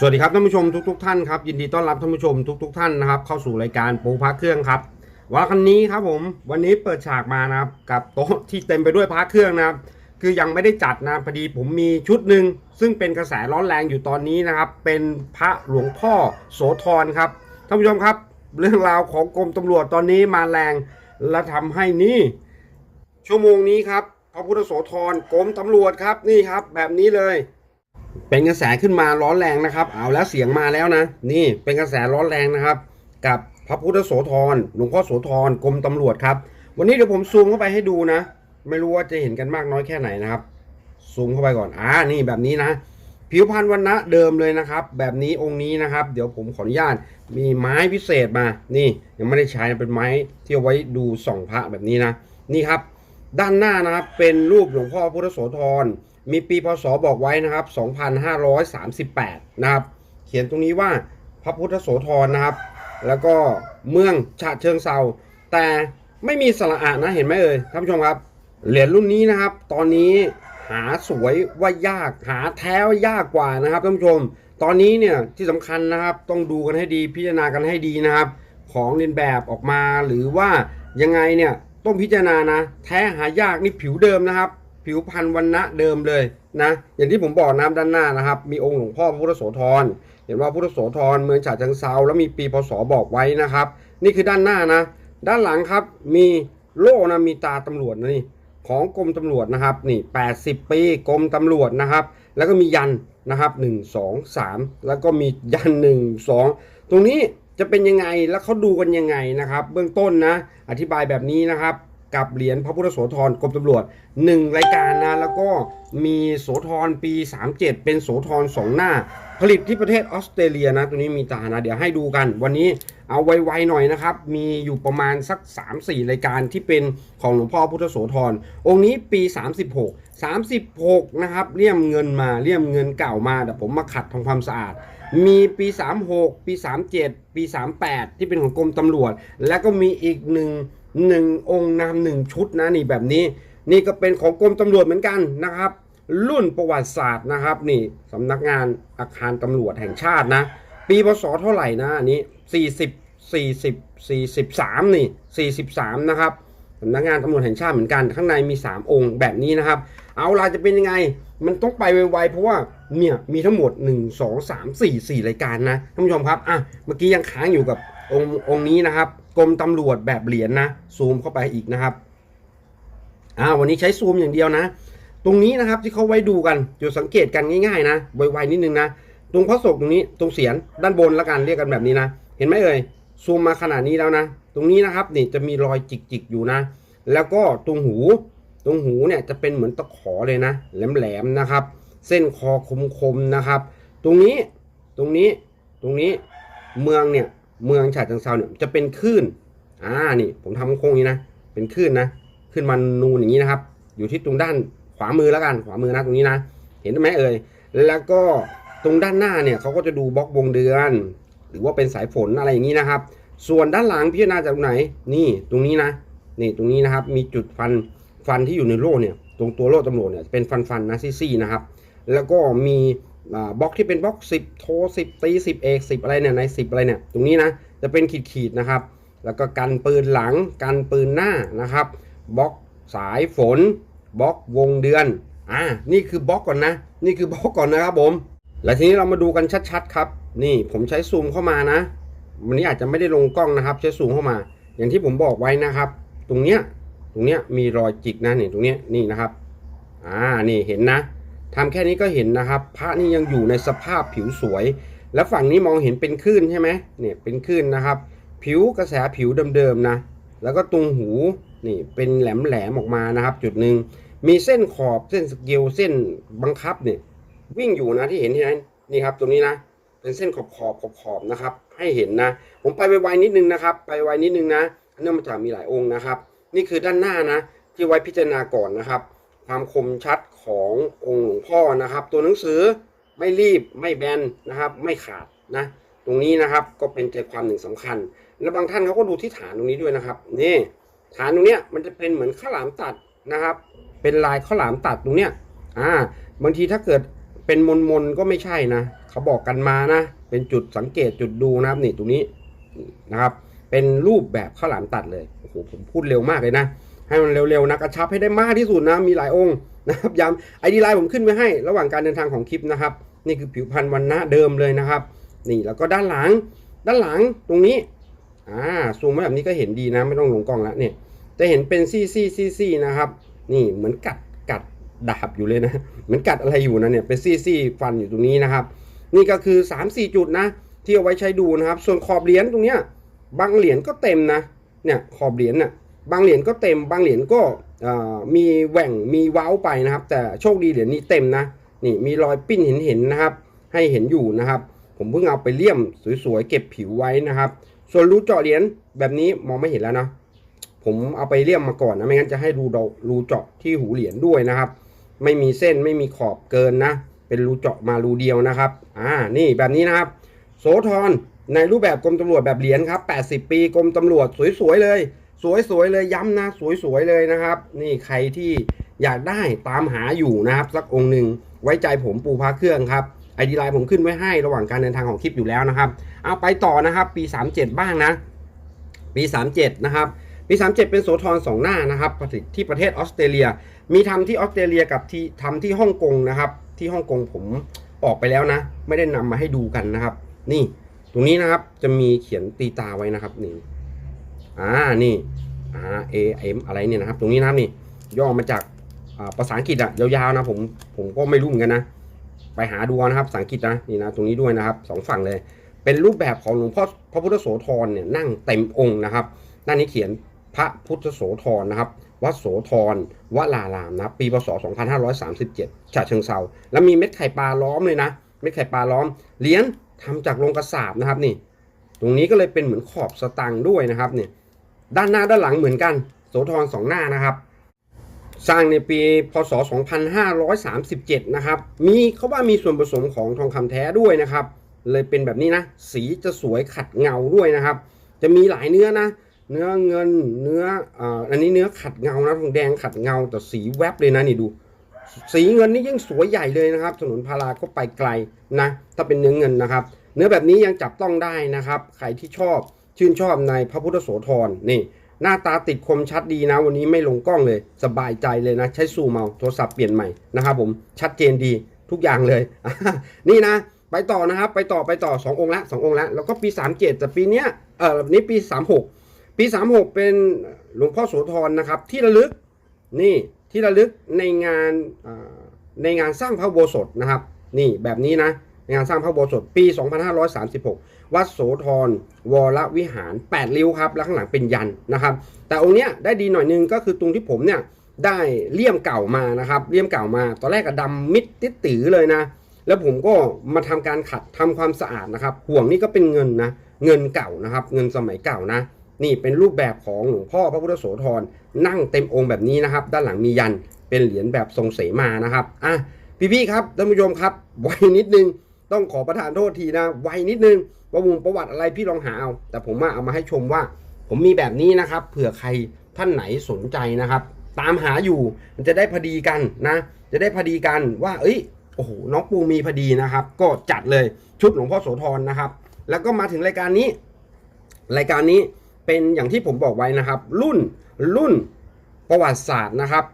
สวัสดีครับท่านผู้ชมทุกๆทท่านครับยินดีต้อนรับท่านผู้ชมทุกๆทท่านนะครับ เข้าสู่รายการปูพักเครื่องครับวันคันนี้ครับผมวันนี้เปิดฉากมานะครับกับโต๊ะที่เต็มไปด้วยพักเครื่องนะครับ คือยังไม่ได้จัดนะพอดีผมมีชุดหนึ่งซึ่งเป็นกระแสร้อนแรงอยู่ตอนนี้นะครับ เป็นพระหลวงพ่อโสธรครับท่านผู้ชมครับ เรื่องราวของกรมตำรวจตอนนี้มาแรงและทำให้นี่ชั่วโมงนี้ครับพระพุทธโสธรกรมตำรวจครับนี่ครับ แบบนี้เลย เป็นกระแสขึ้นมาร้อนแรงนะครับ เอาแล้วเสียงมาแล้วนะ นี่เป็นกระแสร้อนแรงนะครับ กับพระพุทธโสธรหลวงพ่อโสธรกรมตำรวจครับ วันนี้เดี๋ยวผมซูมเข้าไปให้ดูนะ ไม่รู้ว่าจะเห็นกันมากน้อยแค่ไหนนะครับ ซูมเข้าไปก่อนอ่านี่แบบนี้นะ ผิวพรรณวันนะเดิมเลยนะครับ แบบนี้องค์นี้นะครับ เดี๋ยวผมขออนุญาตมีไม้พิเศษมา นี่ยังไม่ได้ใช้เป็นไม้ที่เอาไว้ดูส่องพระแบบนี้นะ นี่ครับ ด้านหน้านะครับเป็นรูปหลวงพ่อพุทธโสธร มีปีพศบอกไว้นะครับ 2538 นะครับ เขียนตรงนี้ว่าพระพุทธโสธรนะครับ แล้วก็เมืองฉะเชิงเซาแต่ไม่มีสระอะนะเห็นไหมเอ่ยท่านผู้ชมครับ เหรียญรุ่นนี้นะครับ ตอนนี้หาสวยว่ายากหาแท้ว่ายากกว่านะครับท่านผู้ชม ตอนนี้เนี่ยที่สำคัญนะครับต้องดูกันให้ดีพิจารณากันให้ดีนะครับ ของเรียนแบบออกมาหรือว่ายังไงเนี่ยต้องพิจารณานะ แท้หายากนี่ผิวเดิมนะครับ ผิวพันธุ์วันณะเดิมเลยนะอย่างที่ผมบอกนะครับด้านหน้านะครับ มีองค์หลวงพ่อพุทธโสธรเห็นว่าพุทธโสธรเมืองฉะเชิงเซาแล้วมีปีพศบอกไว้นะครับ นี่คือด้านหน้านะ ด้านหลังครับมีโล่นะมีตาตำรวจนะนี่ของกรมตำรวจนะครับนี่80 ปีกรมตำรวจนะครับ แล้วก็มียันนะครับ 1 2 3 แล้วก็มียัน 1 2 ตรงนี้จะเป็นยังไงแล้วเขาดูกันยังไงนะครับ เบื้องต้นนะ อธิบายแบบนี้นะครับ กับเหรียญพระพุทธโสธรกรมตำรวจ 1 รายการนะ แล้วก็มีโสธรปี 37 เป็นโสธรสองหน้า ผลิตที่ประเทศออสเตรเลียนะ ตัวนี้มีตานะ เดี๋ยวให้ดูกัน วันนี้เอาไวๆหน่อยนะครับ มีอยู่ประมาณสัก 3-4 รายการที่เป็นของหลวงพ่อพุทธโสธร องค์นี้ปี 36 36 นะครับ เลี่ยมเงินมาเลี่ยมเงินเก่ามาแต่ผมมาขัดทำความสะอาด มีปี 36 ปี 37 ปี 38 ที่เป็นของกรมตำรวจ แล้วก็มีอีกหนึ่ง หนึ่งองค์นามหนึ่งชุดนะนี่แบบนี้ นี่ก็เป็นของกรมตำรวจเหมือนกันนะครับ รุ่นประวัติศาสตร์นะครับ นี่สำนักงานอาคารตำรวจแห่งชาตินะ ปีพศเท่าไหร่นะอันนี้40 40 43นี่43นะครับสำนักงานตำรวจแห่งชาติเหมือนกันข้างในมี 3 องค์แบบนี้นะครับ เอาล่ะจะเป็นยังไง มันต้องไปไวๆเพราะว่าเนี่ยมีทั้งหมด 1 2 3 4 4 รายการนะท่านผู้ชมครับอะเมื่อกี้ยังค้างอยู่กับองค์องค์นี้นะครับ กรมตำรวจแบบเหรียญนะซูมเข้าไปอีกนะครับอ่าวันนี้ใช้ซูมอย่างเดียวนะ ตรงนี้นะครับที่เขาไว้ดูกันจุดสังเกตกันง่ายๆนะไวๆนิดนึงนะตรงพระศพตรงนี้ตรงเสียนด้านบนละกันเรียกกันแบบนี้นะเห็นไหมเอ่ยซูมมาขนาดนี้แล้วนะ ตรงนี้นะครับนี่จะมีรอยจิกๆอยู่นะ แล้วก็ตรงหู ตรงหูเนี่ยจะเป็นเหมือนตะขอเลยนะ แหลมๆนะครับ เส้นคอคมๆนะครับ ตรงนี้ตรงนี้ตรงนี้เมืองเนี่ย เมืองฉะเชิงเซาเนี่ยจะเป็นคลื่นอ่านี่ผมทำโค้งนี้นะ เป็นคลื่นนะขึ้นมานูนอย่างนี้นะครับ อยู่ที่ตรงด้านขวามือแล้วกัน ขวามือนะตรงนี้นะ เห็นไหมเอ่ย แล้วก็ตรงด้านหน้าเนี่ยเขาก็จะดูบล็อกวงเดือน หรือว่าเป็นสายฝนอะไรอย่างนี้นะครับ ส่วนด้านหลังพิจารณาจากตรงไหน นี่ตรงนี้นะ นี่ตรงนี้นะครับ มีจุดฟันฟันที่อยู่ในโล่เนี่ย ตรงตัวโล่ตำรวจเนี่ยเป็นฟันฟันนะซี่ๆนะครับ แล้วก็มี บล็อกที่เป็นบล็อก 10 โท10 ตี 10 เอก 10 อะไรเนี่ยใน 10 อะไรเนี่ย ตรงนี้นะ จะเป็นขีดๆนะครับ แล้วก็กันปืนหลัง กันปืนหน้านะครับ บล็อกสายฝน บล็อกวงเดือน อ่า นี่คือบล็อกก่อนนะ นี่คือบล็อกก่อนนะครับผม และทีนี้เรามาดูกันชัดๆครับ นี่ผมใช้ซูมเข้ามานะ วันนี้อาจจะไม่ได้ลงกล้องนะครับ ใช้ซูมเข้ามา อย่างที่ผมบอกไว้นะครับ ตรงเนี้ย ตรงเนี้ยมีรอยจิกนะนี่ตรงเนี้ย นี่นะครับ อ่า นี่เห็นนะ ทำแค่นี้ก็เห็นนะครับ พระนี่ยังอยู่ในสภาพผิวสวย แล้วฝั่งนี้มองเห็นเป็นคลื่นใช่ไหมเนี่ยเป็นคลื่นนะครับ ผิวกระแสผิวเดิมๆนะ แล้วก็ตรงหูนี่เป็นแหลมๆออกมานะครับ จุดหนึ่งมีเส้นขอบเส้นสเกลเส้นบังคับเนี่ยวิ่งอยู่นะที่เห็นที่นั้นนี่ครับตรงนี้นะ เป็นเส้นขอบขอบขอบขอบนะครับ ให้เห็นนะ ผมไปไวๆนิดนึงนะครับ ไปไวนิดนึงนะเนื่องมาจากมีหลายองค์นะครับ นี่คือด้านหน้านะ ที่ไว้พิจารณาก่อนนะครับ ความคมชัด ขององค์หลวงพ่อนะครับ ตัวหนังสือไม่รีบไม่แบนนะครับ ไม่ขาดนะ ตรงนี้นะครับก็เป็นใจความหนึ่งสำคัญ แล้วบางท่านเขาก็ดูที่ฐานตรงนี้ด้วยนะครับนี่ฐานตรงเนี้ยมันจะเป็นเหมือนข้าวหลามตัดนะครับ เป็นลายข้าวหลามตัดตรงเนี้ยอ่าบางทีถ้าเกิดเป็นมนมนๆก็ไม่ใช่นะเขาบอกกันมานะ เป็นจุดสังเกตจุดดูนะครับนี่ตรงนี้นะครับ เป็นรูปแบบข้าวหลามตัดเลยโอ้โหผมพูดเร็วมากเลยนะ ให้มันเร็วๆนะกระชับให้ได้มากที่สุดนะมีหลายองค์ นะครับย้ำไอดีไลน์ผมขึ้นไว้ให้ระหว่างการเดินทางของคลิปนะครับ นี่คือผิวพรรณวันนะเดิมเลยนะครับ นี่แล้วก็ด้านหลัง ด้านหลังตรงนี้อ่าซูมมาแบบนี้ก็เห็นดีนะ ไม่ต้องลงกล้องแล้วเนี่ยจะเห็นเป็นซี่ซี่ซี่ซี่นะครับ นี่เหมือนกัดกัดดาบอยู่เลยนะเหมือนกัดอะไรอยู่นะเนี่ยเป็นซี่ซี่ฟันอยู่ตรงนี้นะครับ นี่ก็คือ 3 4 จุดนะ ที่เอาไว้ใช้ดูนะครับ ส่วนขอบเหรียญตรงเนี้ยบางเหรียญก็เต็มนะเนี่ยขอบเหรียญน่ะบางเหรียญก็เต็ม บางเหรียญก็ มีแหว่งมีเว้าไปนะครับ แต่โชคดีเหรียญนี้เต็มนะนี่มีรอยปิ้นเห็นๆนะครับ ให้เห็นอยู่นะครับ ผมเพิ่งเอาไปเลี่ยมสวยๆเก็บผิวไว้นะครับ ส่วนรูเจาะเหรียญแบบนี้มองไม่เห็นแล้วนะผมเอาไปเลี่ยมมาก่อนนะไม่งั้นจะให้รูดรูเจาะที่หูเหรียญด้วยนะครับ ไม่มีเส้นไม่มีขอบเกินนะ เป็นรูเจาะมารูเดียวนะครับอ่านี่แบบนี้นะครับ โสธรในรูปแบบกรมตำรวจแบบเหรียญครับ 80 ปีกรมตำรวจสวยๆเลย สวยๆเลยย้ำนะ สวยๆเลยนะครับ นี่ใครที่อยากได้ตามหาอยู่นะครับ สักองค์หนึ่งไว้ใจผมปูพาเครื่องครับไอดีไลน์ผมขึ้นไว้ให้ระหว่างการเดินทางของคลิปอยู่แล้วนะครับเอาไปต่อนะครับ ปี 37 บ้างนะ ปี 37 นะครับปี 37 เป็นโสธรสองหน้านะครับผลิตที่ประเทศออสเตรเลีย มีทำที่ออสเตรเลียกับที่ทำที่ฮ่องกงนะครับ ที่ฮ่องกงผมออกไปแล้วนะ ไม่ได้นำมาให้ดูกันนะครับ นี่ตรงนี้นะครับจะมีเขียนตีตาไว้นะครับนี่ อ่านี่ A M อะไรเนี่ยนะครับ ตรงนี้นะครับนี่ย่อมาจากภาษาอังกฤษอะยาวๆนะผมผมก็ไม่รู้เหมือนกันนะ ไปหาดูนะครับภาษาอังกฤษนะนี่นะตรงนี้ด้วยนะครับสองฝั่งเลย เป็นรูปแบบของหลวงพ่อพระพุทธโสธรเนี่ยนั่งเต็มองค์นะครับด้านนี้เขียนพระพุทธโสธรนะครับวัดโสธรวลารามนะปีพศ 2537ฉะเชิงเซาแล้วมีเม็ดไข่ปลาล้อมเลยนะเม็ดไข่ปลาล้อมเหรียญทำจากโลงกระสาบนะครับนี่ ตรงนี้ก็เลยเป็นเหมือนขอบสตังค์ด้วยนะครับเนี่ย ด้านหน้าด้านหลังเหมือนกัน โสธรสองหน้านะครับ สร้างในปีพศ 2537 นะครับ มีเขาว่ามีส่วนผสมของทองคำแท้ด้วยนะครับ เลยเป็นแบบนี้นะ สีจะสวยขัดเงาด้วยนะครับ จะมีหลายเนื้อนะ เนื้อเงินเนื้ออ่าอันนี้เนื้อขัดเงานะทองแดงขัดเงาแต่สีแวบเลยนะนี่ดูสีเงินนี่ยิ่งสวยใหญ่เลยนะครับ ถนนพาราก็ไปไกลนะ ถ้าเป็นเนื้อเงินนะครับ เนื้อแบบนี้ยังจับต้องได้นะครับ ใครที่ชอบ ชื่นชอบในพระพุทธโสธรนี่ หน้าตาติดคมชัดดีนะ วันนี้ไม่ลงกล้องเลย สบายใจเลยนะ ใช้ซูมเอาโทรศัพท์เปลี่ยนใหม่นะครับผมชัดเจนดีทุกอย่างเลย นี่นะ ไปต่อนะครับ ไปต่อไปต่อ 2 องค์ละสององค์ละแล้วก็ปี 37 แต่ปีเนี้ยเออนี้ปี 36 ปี 36 เป็นหลวงพ่อโสธรนะครับ ที่ระลึกนี่ที่ระลึกในงานในงานสร้างพระโบสถนะครับ นี่แบบนี้นะงานสร้างพระอุโบสถปี 2536 วัดโสธรวรวิหาร 8 ริ้วครับ แล้วข้างหลังเป็นยันนะครับ แต่องค์เนี้ยได้ดีหน่อยนึงก็คือตรงที่ผมเนี่ยได้เลี่ยมเก่ามานะครับเลี่ยมเก่ามา ตอนแรกก็ดำมิดติดตือเลยนะ แล้วผมก็มาทำการขัดทำความสะอาดนะครับ ห่วงนี่ก็เป็นเงินนะ เงินเก่านะครับ เงินสมัยเก่านะ นี่เป็นรูปแบบของหลวงพ่อพระพุทธโสธรนั่งเต็มองค์แบบนี้นะครับ ด้านหลังมียันเป็นเหรียญแบบทรงเสมานะครับอะพี่ๆครับท่านผู้ชมครับไว้นิดนึง ต้องขอประทานโทษทีนะ ไวนิดนึงประวงประวัติอะไรพี่ลองหาเอา แต่ผมมาเอามาให้ชมว่า ผมมีแบบนี้นะครับ เผื่อใครท่านไหนสนใจนะครับ ตามหาอยู่มันจะได้พอดีกันนะ จะได้พอดีกันว่า เอ้ยโอ้โหน้องปูมีพอดีนะครับ ก็จัดเลยชุดหลวงพ่อโสธรนะครับ แล้วก็มาถึงรายการนี้ รายการนี้เป็นอย่างที่ผมบอกไว้นะครับ รุ่นรุ่นประวัติศาสตร์นะครับ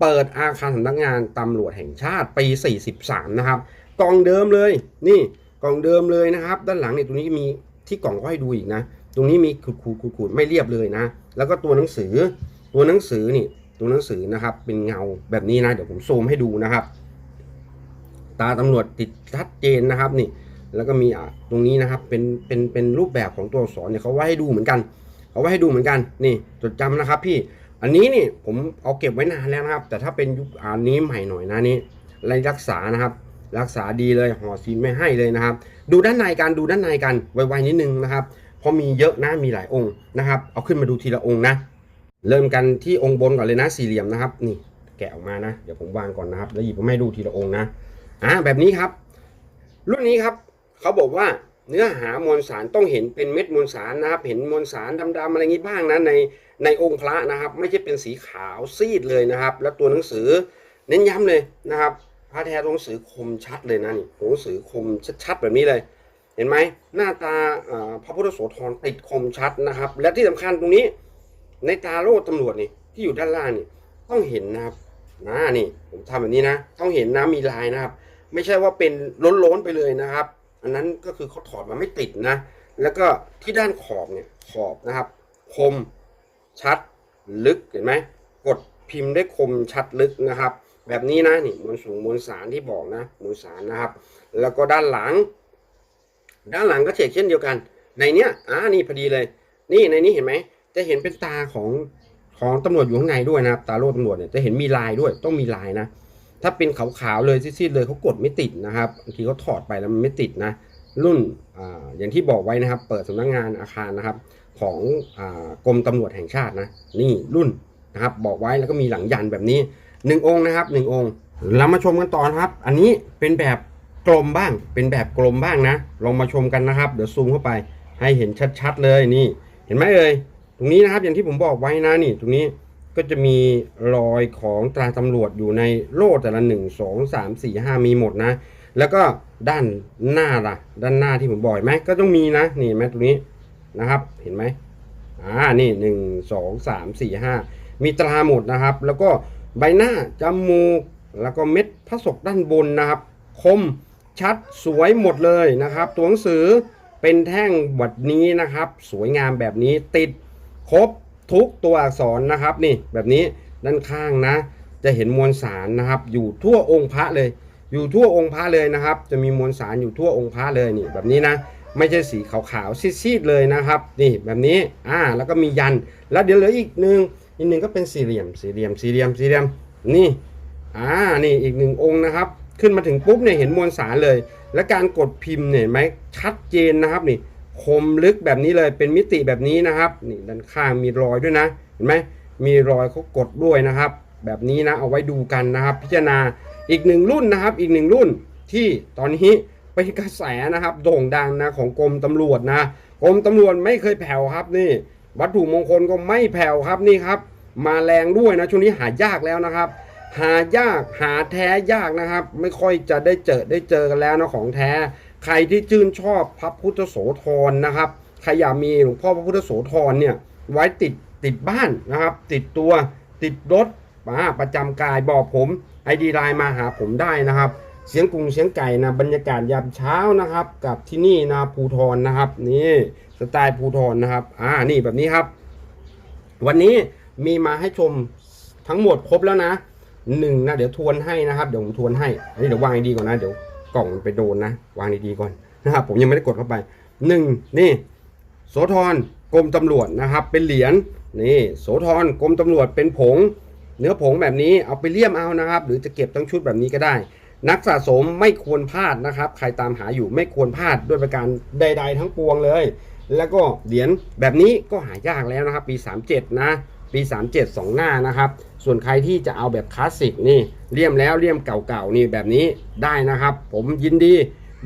เปิดอาคารสำนักงานตำรวจแห่งชาติปี 43 นะครับ กล่องเดิมเลย นี่กล่องเดิมเลยนะครับ ด้านหลังเนี่ยตรงนี้มีที่กล่องก็ให้ดูอีกนะ ตรงนี้มีขูดขูดขูดขูดไม่เรียบเลยนะ แล้วก็ตัวหนังสือ ตัวหนังสือนี่ ตัวหนังสือนะครับ เป็นเงาแบบนี้นะ เดี๋ยวผมซูมให้ดูนะครับ ตาตำรวจติดชัดเจนนะครับนี่ แล้วก็มีอะตรงนี้นะครับ เป็นเป็นเป็นรูปแบบของตัวอักษรเนี่ยเขาไว้ให้ดูเหมือนกันเขาไว้ให้ดูเหมือนกันนี่จดจำนะครับ พี่อันนี้นี่ผมเอาเก็บไว้นานแล้วนะครับ แต่ถ้าเป็นยุคอันนี้ใหม่หน่อยนะนี่ไรรักษานะครับ รักษาดีเลยห่อซีนไม่ให้เลยนะครับ ดูด้านในกันดูด้านในกันไวๆนิดนึงนะครับเพราะมีเยอะนะมีหลายองค์นะครับ เอาขึ้นมาดูทีละองค์นะ เริ่มกันที่องค์บนก่อนเลยนะสี่เหลี่ยมนะครับ นี่แกะออกมานะ เดี๋ยวผมวางก่อนนะครับ แล้วหยิบมาให้ดูทีละองค์นะอ่าแบบนี้ครับ รุ่นนี้ครับเขาบอกว่าเนื้อหามวลสารต้องเห็นเป็นเม็ดมวลสารนะครับ เห็นมวลสารดำๆอะไรงี้บ้างนะในในองค์พระนะครับ ไม่ใช่เป็นสีขาวซีดเลยนะครับ แล้วตัวหนังสือเน้นย้ำเลยนะครับ พระแท้หนังสือคมชัดเลยนะนี่หนังสือคมชัดๆแบบนี้เลย เห็นไหมหน้าตาพระพุทธโสธรติดคมชัดนะครับ และที่สำคัญตรงนี้ ในตาโล่ตำรวจนี่ที่อยู่ด้านล่างนี่ต้องเห็นนะครับนะนี่ผมทำแบบนี้นะ ต้องเห็นนะมีลายนะครับ ไม่ใช่ว่าเป็นล้นๆไปเลยนะครับ อันนั้นก็คือเขาถอดมาไม่ติดนะ แล้วก็ที่ด้านขอบเนี่ยขอบนะครับ คมชัดลึกเห็นไหมกดพิมพ์ได้คมชัดลึกนะครับ แบบนี้นะนี่มวลสูงมวลสารที่บอกนะมวลสารนะครับ แล้วก็ด้านหลัง ด้านหลังก็เฉกเช่นเดียวกัน ในเนี้ยอ่านี่พอดีเลย นี่ในนี้เห็นไหมจะเห็นเป็นตาของของตำรวจอยู่ข้างในด้วยนะครับตาโล่ตำรวจเนี่ยจะเห็นมีลายด้วย ต้องมีลายนะ ถ้าเป็นขาวๆเลยซีดๆเลยเขากดไม่ติดนะครับบางทีเขาถอดไปแล้วมันไม่ติดนะ รุ่นอ่าอย่างที่บอกไว้นะครับ เปิดสำนักงานอาคารนะครับ ของอากรมตำรวจแห่งชาตินะ นี่รุ่นนะครับ บอกไว้แล้วก็มีหลังยันแบบนี้ หนึ่งองค์นะครับหนึ่งองค์เรามาชมกันต่อนะครับ อันนี้เป็นแบบกลมบ้าง เป็นแบบกลมบ้างนะลองมาชมกันนะครับ เดี๋ยวซูมเข้าไปให้เห็นชัดๆเลยนี่ เห็นไหมเอ่ยตรงนี้นะครับอย่างที่ผมบอกไว้นะนี่ ตรงนี้ก็จะมีรอยของตราตำรวจอยู่ในโล่แต่ละหนึ่งสองสามสี่ห้ามีหมดนะ แล้วก็ด้านหน้าล่ะ ด้านหน้าที่ผมบอกไหมก็ต้องมีนะนี่ไหมตรงนี้นะครับ เห็นไหมอ่านี่หนึ่งสองสามสี่ห้ามีตราหมดนะครับ แล้วก็ ใบหน้าจมูกแล้วก็เม็ดพระศกด้านบนนะครับ คมชัดสวยหมดเลยนะครับ ตัวหนังสือเป็นแท่งบัดนี้นะครับ สวยงามแบบนี้ติดครบทุกตัวอักษรนะครับนี่แบบนี้ด้านข้างนะ จะเห็นมวลสารนะครับ อยู่ทั่วองค์พระเลย อยู่ทั่วองค์พระเลยนะครับ จะมีมวลสารอยู่ทั่วองค์พระเลยนี่แบบนี้นะ ไม่ใช่สีขาวๆซีดๆเลยนะครับ นี่แบบนี้อ่าแล้วก็มียันแล้วเดี๋ยวเหลืออีกหนึ่ง อีกหนึ่งก็เป็นสี่เหลี่ยม สี่เหลี่ยม สี่เหลี่ยม สี่เหลี่ยม นี่ อ่า นี่อีกหนึ่งองค์นะครับ ขึ้นมาถึงปุ๊บเนี่ยเห็นมวลสารเลย และการกดพิมพ์เนี่ยเห็นไหมชัดเจนนะครับนี่ คมลึกแบบนี้เลย เป็นมิติแบบนี้นะครับ นี่ด้านข้างมีรอยด้วยนะ เห็นไหมมีรอยเขากดด้วยนะครับ แบบนี้นะ เอาไว้ดูกันนะครับ พิจารณา อีกหนึ่งรุ่นนะครับ อีกหนึ่งรุ่นที่ตอนนี้เป็นกระแสนะครับโด่งดังนะของกรมตำรวจนะ กรมตำรวจไม่เคยแผ่วครับนี่ วัตถุมงคลก็ไม่แผ่วครับนี่ครับ มาแรงด้วยนะช่วงนี้หายากแล้วนะครับ หายากหาแท้ยากนะครับ ไม่ค่อยจะได้เจอได้เจอกันแล้วนะของแท้ ใครที่ชื่นชอบพระพุทธโสธรนะครับใครอยากมีหลวงพ่อพระพุทธโสธรเนี่ยไว้ติดติดบ้านนะครับ ติดตัวติดรถมาประจำกายบอกผมไอดีไลน์มาหาผมได้นะครับ เสียงกรุงเสียงไก่นะบรรยากาศยามเช้านะครับ กับที่นี่นะภูทรนะครับ นี่สไตล์ภูทรนะครับ อ่านี่แบบนี้ครับ วันนี้ มีมาให้ชมทั้งหมดครบแล้วนะหนึ่งนะเดี๋ยวทวนให้นะครับเดี๋ยวผมทวนให้อันนี้เดี๋ยววางดีก่อนนะเดี๋ยวกล่องมันไปโดนนะ วางดีๆก่อนนะครับผมยังไม่ได้กดเข้าไปหนึ่งนี่โสธรกรมตำรวจนะครับ เป็นเหรียญนี่โสธรกรมตำรวจเป็นผง เนื้อผงแบบนี้เอาไปเลี่ยมเอานะครับ หรือจะเก็บทั้งชุดแบบนี้ก็ได้ นักสะสมไม่ควรพลาดนะครับ ใครตามหาอยู่ไม่ควรพลาดด้วยประการใด ๆ ทั้งปวงเลย แล้วก็เหรียญแบบนี้ก็หายากแล้วนะครับ ปี 37 นะ ปี 37 2 หน้านะครับ ส่วนใครที่จะเอาแบบคลาสสิกนี่เลี่ยมแล้วเลี่ยมเก่าๆนี่แบบนี้ได้นะครับ ผมยินดี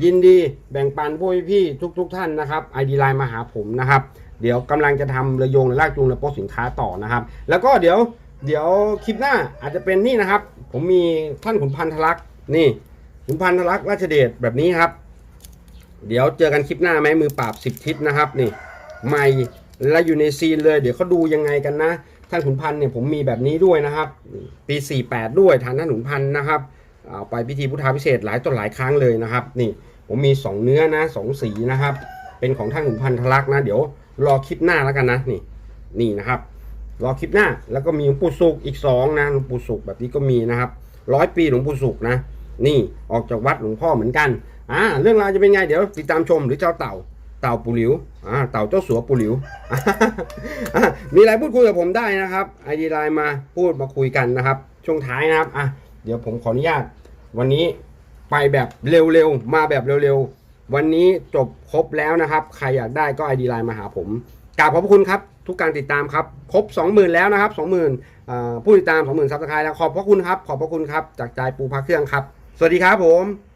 ยินดีแบ่งปันพวกพี่ทุกๆท่านนะครับไอดีไลน์มาหาผมนะครับ เดี๋ยวกำลังจะทำระยงระลากจูงระโปะสินค้าต่อนะครับ แล้วก็เดี๋ยวเดี๋ยวคลิปหน้าอาจจะเป็นนี่นะครับ ผมมีท่านขุนพันธลักษณ์นี่ขุนพันธลักษณ์ราชเดชแบบนี้ครับ เดี๋ยวเจอกันคลิปหน้าไหมมือปราบสิบทิศนะครับนี่ใหม่และอยู่ในซีนเลย เดี๋ยวเขาดูยังไงกันนะ ท่านขุนพันธ์เนี่ยผมมีแบบนี้ด้วยนะครับ ปี 48 ด้วยทานท่านขุนพันธ์นะครับเอาไปพิธีพุทธาพิเศษหลายต่อหลายครั้งเลยนะครับ นี่ผมมี 2 เนื้อนะสองสีนะครับ เป็นของท่านขุนพันธลักษ์นะเดี๋ยวรอคลิปหน้าแล้วกันนะนี่นี่นะครับ รอคลิปหน้าแล้วก็มีหลวงปู่สุกอีกสองนะหลวงปู่สุกแบบนี้ก็มีนะครับร้อยปีหลวงปู่สุกนะ นี่ออกจากวัดหลวงพ่อเหมือนกันอ่าเรื่องราวจะเป็นไงเดี๋ยวติดตามชมหรือเจ้าเต่า เต่าปูหลิวอ่าเต่าเจ้าสัวปูหลิว มีอะไรพูดคุยกับผมได้นะครับไอดีไลน์มาพูดมาคุยกันนะครับ ช่วงท้ายนะครับอะเดี๋ยวผมขออนุญาต วันนี้ไปแบบเร็วๆ มาแบบเร็วๆ วันนี้จบครบแล้วนะครับ ใครอยากได้ก็ไอดีไลน์มาหาผมกราบขอบพระคุณครับ ทุกการติดตามครับ ครบ 20,000 แล้วนะครับ 20,000อ่าผู้ติดตาม 20,000ซับสไครต์แล้วขอบพระคุณครับ ขอบพระคุณครับ จากใจปูพระเครื่องครับ สวัสดีครับผม